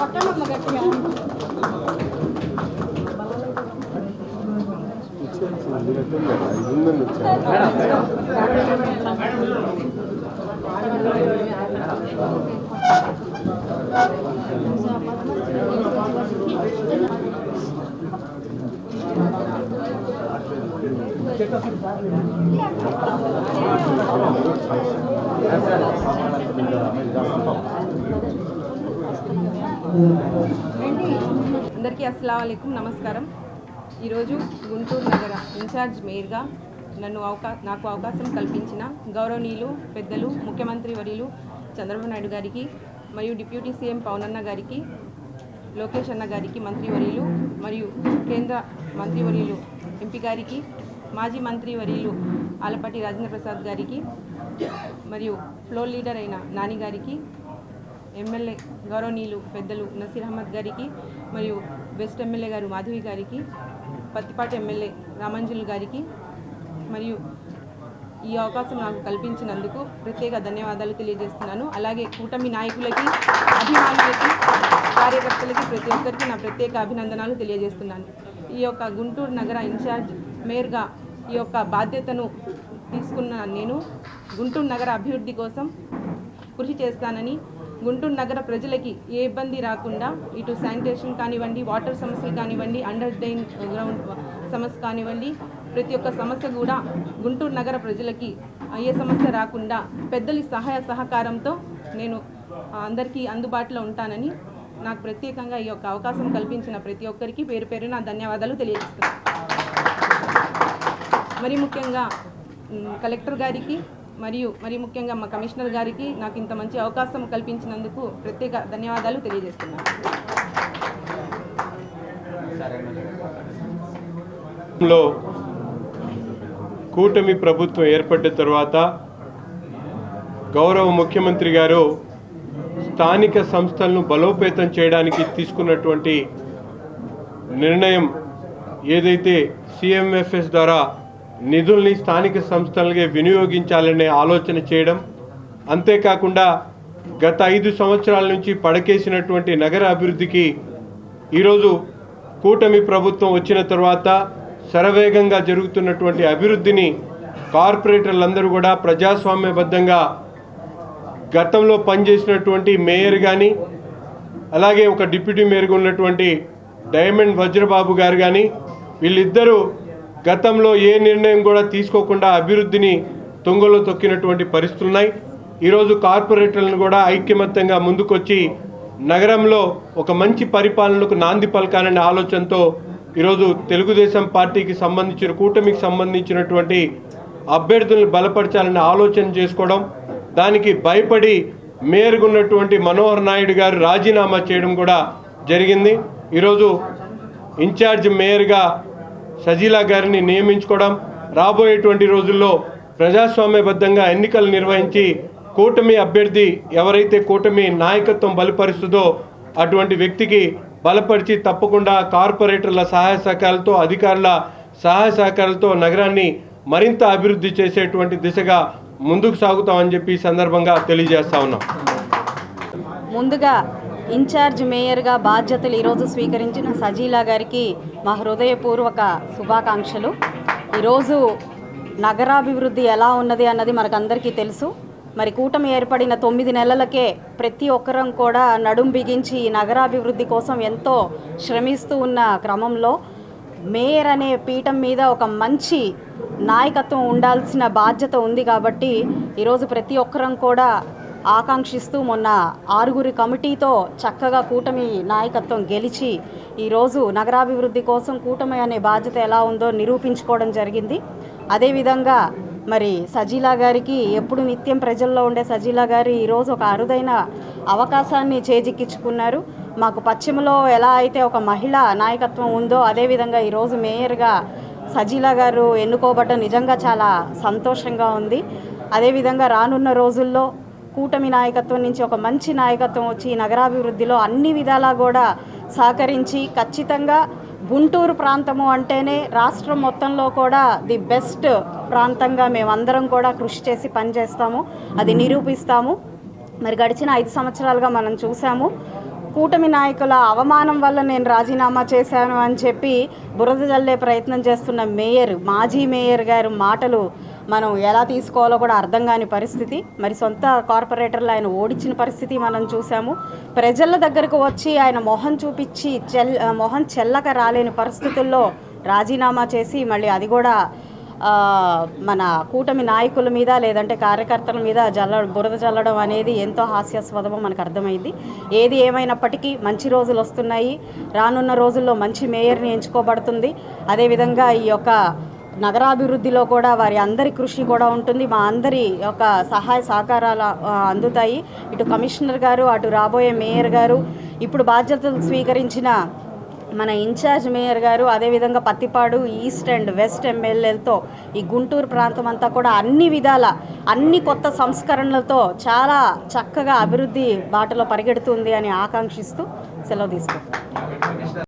어떤 엄마가 필요한가? అందరికీ అస్సలం అయికం నమస్కారం. ఈరోజు గుంటూరు నగర ఇన్ఛార్జ్ మేయర్గా నన్ను అవకా నాకు అవకాశం కల్పించిన గౌరవనీయులు పెద్దలు ముఖ్యమంత్రి వర్యులు చంద్రబాబు నాయుడు గారికి మరియు డిప్యూటీ సీఎం పవనన్న గారికి లోకేష్ అన్న గారికి మంత్రివర్యులు మరియు కేంద్ర మంత్రివర్యులు ఎంపీ గారికి మాజీ మంత్రివర్యులు ఆలపాటి రాజేంద్ర ప్రసాద్ గారికి మరియు ఫ్లోర్ లీడర్ అయిన నాని గారికి ఎమ్మెల్యే గౌరవనీయులు పెద్దలు నసీర్ అహ్మద్ గారికి మరియు వెస్ట్ ఎమ్మెల్యే గారు మాధవి గారికి పత్తిపాటి ఎమ్మెల్యే రామాంజులు గారికి మరియు ఈ అవకాశం నాకు కల్పించినందుకు ప్రత్యేక ధన్యవాదాలు తెలియజేస్తున్నాను. అలాగే కూటమి నాయకులకి అభిమానులకి కార్యకర్తలకి ప్రతి ఒక్కరికి నా ప్రత్యేక అభినందనాలు తెలియజేస్తున్నాను. ఈ యొక్క గుంటూరు నగర ఇన్ఛార్జ్ మేయర్గా ఈ యొక్క బాధ్యతను తీసుకున్న నేను గుంటూరు నగర అభివృద్ధి కోసం కృషి చేస్తానని గుంటూరు నగర ప్రజలకి ఏ ఇబ్బంది రాకుండా ఇటు శానిటేషన్ కానివ్వండి వాటర్ సమస్యలు కానివ్వండి అండర్ డ్రైన్ గ్రౌండ్ సమస్య కానివ్వండి ప్రతి ఒక్క సమస్య కూడా గుంటూరు నగర ప్రజలకి ఏ సమస్య రాకుండా పెద్దలి సహాయ సహకారంతో నేను అందరికీ అందుబాటులో ఉంటానని నాకు ప్రత్యేకంగా ఈ యొక్క అవకాశం కల్పించిన ప్రతి ఒక్కరికి పేరు పేరున ధన్యవాదాలు తెలియజేస్తున్నాను. మరి ముఖ్యంగా కలెక్టర్ గారికి మరియు మరి ముఖ్యంగా మా కమిషనర్ గారికి నాకు ఇంత మంచి అవకాశం కల్పించినందుకు ప్రత్యేక ధన్యవాదాలు తెలియజేస్తున్నాను. లో కూటమి ప్రభుత్వం ఏర్పడ్డ తర్వాత గౌరవ ముఖ్యమంత్రి గారు స్థానిక సంస్థలను బలోపేతం చేయడానికి తీసుకున్నటువంటి నిర్ణయం ఏదైతే సిఎంఎఫ్ఎస్ ద్వారా నిధుల్ని స్థానిక సంస్థలకే వినియోగించాలనే ఆలోచన చేయడం అంతేకాకుండా గత ఐదు సంవత్సరాల నుంచి పడకేసినటువంటి నగర అభివృద్ధికి ఈరోజు కూటమి ప్రభుత్వం వచ్చిన తర్వాత శరవేగంగా జరుగుతున్నటువంటి అభివృద్ధిని కార్పొరేటర్లందరూ కూడా ప్రజాస్వామ్యబద్ధంగా గతంలో పనిచేసినటువంటి మేయర్ కానీ అలాగే ఒక డిప్యూటీ మేయర్గా ఉన్నటువంటి డైమండ్ వజ్రబాబు గారు కానీ వీళ్ళిద్దరూ గతంలో ఏ నిర్ణయం కూడా తీసుకోకుండా అభివృద్ధిని తొంగలో తొక్కినటువంటి పరిస్థితులు ఉన్నాయి. ఈరోజు కార్పొరేటర్లను కూడా ఐక్యమత్యంగా ముందుకొచ్చి నగరంలో ఒక మంచి పరిపాలనకు నాంది పలకాలనే ఆలోచనతో ఈరోజు తెలుగుదేశం పార్టీకి సంబంధించిన కూటమికి సంబంధించినటువంటి అభ్యర్థులను బలపరచాలని ఆలోచన చేసుకోవడం దానికి భయపడి మేయర్గా మనోహర్ నాయుడు గారు రాజీనామా చేయడం కూడా జరిగింది. ఈరోజు ఇన్ఛార్జ్ మేయర్గా సజీలా గారిని నియమించుకోవడం రాబోయేటువంటి రోజుల్లో ప్రజాస్వామ్యబద్ధంగా ఎన్నికలు నిర్వహించి కూటమి అభ్యర్థి ఎవరైతే కూటమి నాయకత్వం బలపరుస్తుందో అటువంటి వ్యక్తికి బలపరిచి తప్పకుండా కార్పొరేటర్ల సహాయ సహకారాలతో అధికారుల సహాయ సహకారాలతో నగరాన్ని మరింత అభివృద్ధి చేసేటువంటి దిశగా ముందుకు సాగుతామని చెప్పి సందర్భంగా తెలియజేస్తా ఉన్నాం. ముందుగా ఇన్ఛార్జ్ మేయర్గా బాధ్యతలు ఈరోజు స్వీకరించిన సజీలా గారికి మా హృదయపూర్వక శుభాకాంక్షలు. ఈరోజు నగరాభివృద్ధి ఎలా ఉన్నది అన్నది మనకందరికీ తెలుసు. మరి కూటమి ఏర్పడిన తొమ్మిది నెలలకే ప్రతి ఒక్కరం కూడా నడుం బిగించి ఈ నగరాభివృద్ధి కోసం ఎంతో శ్రమిస్తూ ఉన్న క్రమంలో మేయర్ అనే పీఠం మీద ఒక మంచి నాయకత్వం ఉండాల్సిన బాధ్యత ఉంది కాబట్టి ఈరోజు ప్రతి ఒక్కరం కూడా ఆకాంక్షిస్తూ మొన్న ఆరుగురి కమిటీతో చక్కగా కూటమి నాయకత్వం గెలిచి ఈరోజు నగరాభివృద్ధి కోసం కూటమి అనే బాధ్యత ఎలా ఉందో నిరూపించుకోవడం జరిగింది. అదేవిధంగా మరి సజీలా గారికి ఎప్పుడు నిత్యం ప్రజల్లో ఉండే సజీలా గారు ఈరోజు ఒక అరుదైన అవకాశాన్ని చేజిక్కించుకున్నారు. మాకు పశ్చిమలో ఎలా అయితే ఒక మహిళ నాయకత్వం ఉందో అదేవిధంగా ఈరోజు మేయర్గా సజీలా గారు ఎన్నుకోబడ్డం నిజంగా చాలా సంతోషంగా ఉంది. అదేవిధంగా రానున్న రోజుల్లో కూటమి నాయకత్వం నుంచి ఒక మంచి నాయకత్వం వచ్చి నగరాభివృద్ధిలో అన్ని విధాలా కూడా సహకరించి ఖచ్చితంగా గుంటూరు ప్రాంతము అంటేనే రాష్ట్రం మొత్తంలో కూడా ది బెస్ట్ ప్రాంతంగా మేమందరం కూడా కృషి చేసి పనిచేస్తాము. అది నిరూపిస్తాము. మరి గడిచిన ఐదు సంవత్సరాలుగా మనం చూసాము. కూటమి నాయకుల అవమానం వల్ల నేను రాజీనామా చేశాను అని చెప్పి బురద జల్లే ప్రయత్నం చేస్తున్న మేయర్ మాజీ మేయర్ గారు మాటలు మనం ఎలా తీసుకోవాలో కూడా అర్థం కాని పరిస్థితి. మరి సొంత కార్పొరేటర్లు ఆయన ఓడించిన పరిస్థితి మనం చూసాము. ప్రజల దగ్గరకు వచ్చి ఆయన మొహం చూపించి చెల్ మొహం చెల్లక రాలేని పరిస్థితుల్లో రాజీనామా చేసి మళ్ళీ అది కూడా మన కూటమి నాయకుల మీద లేదంటే కార్యకర్తల మీద జల్ల బురద చల్లడం అనేది ఎంతో హాస్యాస్పదమో మనకు అర్థమైంది. ఏది ఏమైనప్పటికీ మంచి రోజులు వస్తున్నాయి. రానున్న రోజుల్లో మంచి మేయర్ని ఎంచుకోబడుతుంది. అదేవిధంగా ఈ యొక్క నగరాభివృద్ధిలో కూడా వారి అందరి కృషి కూడా ఉంటుంది. మా అందరి యొక్క సహాయ సహకారాలు అందుతాయి. ఇటు కమిషనర్ గారు అటు రాబోయే మేయర్ గారు. ఇప్పుడు బాధ్యతలు స్వీకరించిన మన ఇన్ఛార్జ్ మేయర్ గారు అదేవిధంగా పత్తిపాడు ఈస్ట్ అండ్ వెస్ట్ ఎమ్మెల్యేలతో ఈ గుంటూరు ప్రాంతం అంతా కూడా అన్ని విధాల అన్ని కొత్త సంస్కరణలతో చాలా చక్కగా అభివృద్ధి బాటలో పరిగెడుతుంది అని ఆకాంక్షిస్తూ సెలవు తీసుకుంటాం